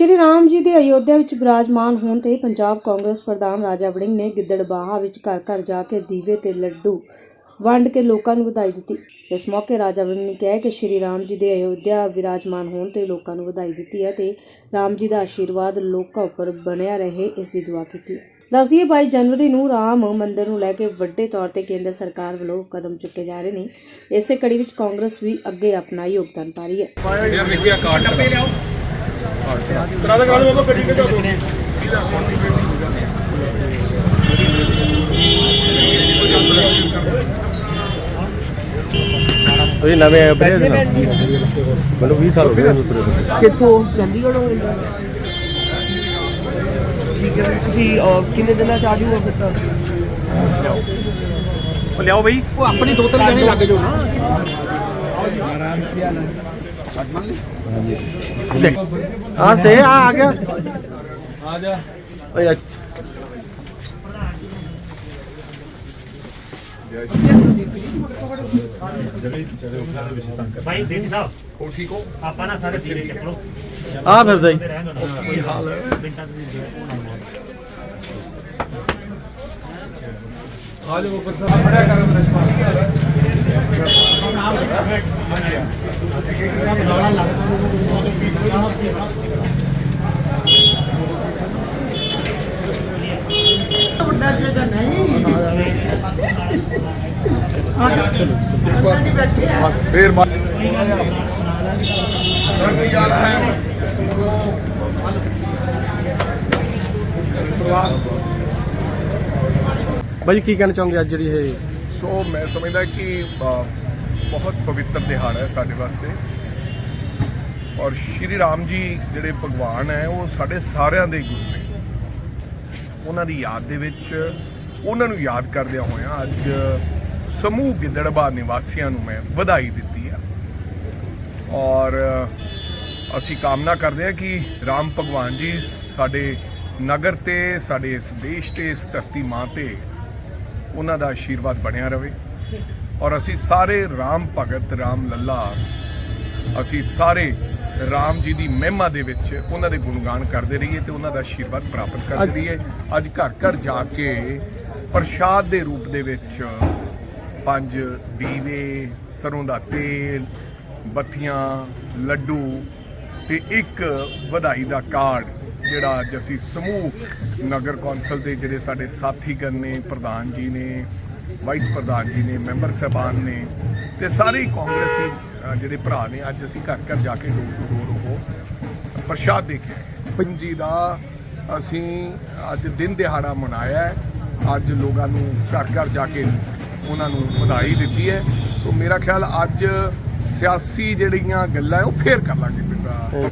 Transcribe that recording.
ਸ਼੍ਰੀ ਰਾਮ ਜੀ ਦੇ ਅਯੋਧਿਆ ਵਿੱਚ ਬਿਰਾਜਮਾਨ ਹੋਣ ਤੇ ਪੰਜਾਬ ਕਾਂਗਰਸ ਪ੍ਰਧਾਨ ਰਾਜਾ ਵੜਿੰਗ ਨੇ ਗਿੱਦੜਬਾਹਾ ਵਿੱਚ ਘਰ ਘਰ ਜਾ ਕੇ ਦੀਵੇ ਤੇ ਲੱਡੂ ਵੰਡ ਕੇ ਲੋਕਾਂ ਨੂੰ ਵਧਾਈ ਦਿੱਤੀ। ਇਸ ਮੌਕੇ ਰਾਜਾ ਵੜਿੰਗ ਨੇ ਕਿਹਾ ਕਿ ਸ਼੍ਰੀ ਰਾਮ ਜੀ ਦੇ ਅਯੋਧਿਆ ਵਿਰਾਜਮਾਨ ਹੋਣ ਤੇ ਲੋਕਾਂ ਨੂੰ ਵਧਾਈ ਦਿੱਤੀ ਹੈ ਤੇ ਰਾਮ ਜੀ ਦਾ ਆਸ਼ੀਰਵਾਦ ਲੋਕਾਂ ਉੱਪਰ ਬਣਿਆ ਰਹੇ ਇਸ ਦੀ ਦੁਆ ਕੀਤੀ ਦੱਸਦੀਏ 22 ਜਨਵਰੀ ਨੂੰ ਰਾਮ ਮੰਦਿਰ ਨੂੰ ਲੈ ਕੇ ਵੱਡੇ ਤੌਰ ਤੇ ਕੇਂਦਰ ਸਰਕਾਰ ਵੱਲੋਂ ਕਦਮ ਚੁੱਕੇ ਜਾ ਰਹੇ ਨੇ। ਇਸੇ ਕੜੀ ਵਿੱਚ ਕਾਂਗਰਸ ਵੀ ਅੱਗੇ ਆਪਣਾ ਯੋਗਦਾਨ ਪਾ ਰਹੀ ਹੈ। ਕਰਾ ਦੇ ਕਰਾ ਦੇ ਬਾਬਾ ਗੱਡੀ ਭੇਜੋ ਇਹ ਨਵੇਂ ਆਏ ਬਰੇ ਮੈਨੂੰ 20 ਸਾਲ ਹੋ ਗਏ ਉਤਰੇ ਕਿੱਥੋਂ? ਚੰਡੀਗੜ੍ਹੋਂ ਮਿਲਦਾ ਠੀਕ ਹੈ ਤੁਸੀਂ ਕਿੰਨੇ ਦਿਨਾਂ ਚ ਆ ਫਿਰ ਤਾਂ? ਉਹ ਲਿਆਓ ਬਈ। ਉਹ ਆਪਣੇ ਦੋ ਤਿੰਨ ਜਣੇ ਲੱਗ ਜਾਓ ਨਾ। ਸੇ ਆ ਆ ਗਿਆ। ਆ ਜਾ। ਓਏ ਭਾਈ ਦੇਖ ਸਾਹਿਬ ਹੋ ਠੀਕ ਹੋ? ਆਪਾਂ ਨਾ ਸਾਰੇ ਜੀਰੇ ਚੱਕ ਲੋ ਆ ਫਿਰਦਾ ਜੀ ਕੀ ਹਾਲ ਹੈ? ਮਿੰਟਾਂ ਦੀ ਦੇ ਫੇਰ ਮਾ ਜਾ ਹੈ ਬਾਈ ਕੀ ਕਹਿਣਾ ਚਾਹੋਗੇ ਅੱਜ ਜਿਹੜੀ ਇਹ ਸੋ ਮੈਂ ਸਮਝਦਾ ਕਿ ਬਹੁਤ ਪਵਿੱਤਰ ਦਿਹਾੜਾ ਹੈ ਸਾਡੇ ਵਾਸਤੇ। ਔਰ ਸ਼੍ਰੀ ਰਾਮ ਜੀ ਜਿਹੜੇ ਭਗਵਾਨ ਹੈ, ਉਹ ਸਾਡੇ ਸਾਰਿਆਂ ਦੇ ਗੁਰੂ ਨੇ। ਉਹਨਾਂ ਦੀ ਯਾਦ ਦੇ ਵਿੱਚ ਉਹਨਾਂ ਨੂੰ ਯਾਦ ਕਰਦਿਆਂ ਹੋਇਆਂ ਅੱਜ ਸਮੂਹ ਗਿੱਦੜਬਾ ਨਿਵਾਸੀਆਂ ਨੂੰ ਮੈਂ ਵਧਾਈ ਦਿੱਤੀ ਹੈ ਔਰ ਅਸੀਂ ਕਾਮਨਾ ਕਰਦੇ ਹਾਂ ਕਿ ਰਾਮ ਭਗਵਾਨ ਜੀ ਸਾਡੇ ਨਗਰ ਤੇ, ਸਾਡੇ ਇਸ ਦੇਸ਼ ਤੇ, ਇਸ ਧਰਤੀ ਮਾਂ ਤੇ ਉਹਨਾਂ ਦਾ ਆਸ਼ੀਰਵਾਦ ਬਣਿਆ ਰਵੇ। ਔਰ ਅਸੀਂ ਸਾਰੇ ਰਾਮ ਭਗਤ ਰਾਮ ਲੱਲਾ ਅਸੀਂ ਸਾਰੇ ਰਾਮ ਜੀ ਦੀ ਮਹਿਮਾ ਦੇ ਵਿੱਚ ਉਹਨਾਂ ਦੇ ਗੁਣਗਾਨ ਕਰਦੇ ਰਹੀਏ ਤੇ ਉਹਨਾਂ ਦਾ ਆਸ਼ੀਰਵਾਦ ਪ੍ਰਾਪਤ ਕਰਦੇ ਰਹੀਏ। ਅੱਜ ਘਰ ਘਰ ਜਾ ਕੇ ਪ੍ਰਸ਼ਾਦ ਦੇ ਰੂਪ ਦੇ ਵਿੱਚ ਪੰਜ ਦੀਵੇ ਸਰੋਂ ਦਾ ਤੇਲ ਬੱਤੀਆਂ ਲੱਡੂ ਤੇ ਇੱਕ ਵਧਾਈ ਦਾ ਕਾਰਡ ਜਿਹੜਾ ਅੱਜ ਅਸੀਂ ਸਮੂਹ ਨਗਰ ਕੌਂਸਲ ਦੇ ਜਿਹੜੇ ਸਾਡੇ ਸਾਥੀਗਣ ਨੇ, ਪ੍ਰਧਾਨ ਜੀ ਨੇ, ਵਾਈਸ ਪ੍ਰਧਾਨ ਜੀ ਨੇ, ਮੈਂਬਰ ਸਾਹਿਬਾਨ ਨੇ ਤੇ ਸਾਰੇ ਕਾਂਗਰਸੀ ਜਿਹੜੇ ਭਰਾ ਨੇ, ਅੱਜ ਅਸੀਂ ਘਰ ਘਰ ਜਾ ਕੇ ਡੋਰ ਟੂ ਡੋਰ ਉਹ ਪ੍ਰਸ਼ਾਦ ਦੇ ਕੇ ਆਏ ਦਾ ਅਸੀਂ ਅੱਜ ਦਿਨ ਦਿਹਾੜਾ ਮਨਾਇਆ ਅੱਜ ਲੋਕਾਂ ਨੂੰ ਘਰ ਘਰ ਜਾ ਕੇ ਉਹਨਾਂ ਨੂੰ ਵਧਾਈ ਦਿੱਤੀ ਹੈ। ਸੋ ਮੇਰਾ ਖਿਆਲ ਅੱਜ ਸਿਆਸੀ ਜਿਹੜੀਆਂ ਗੱਲਾਂ ਉਹ ਫੇਰ ਕਰ ਲਾਂਗੇ। ਪਿੰਡਾਂ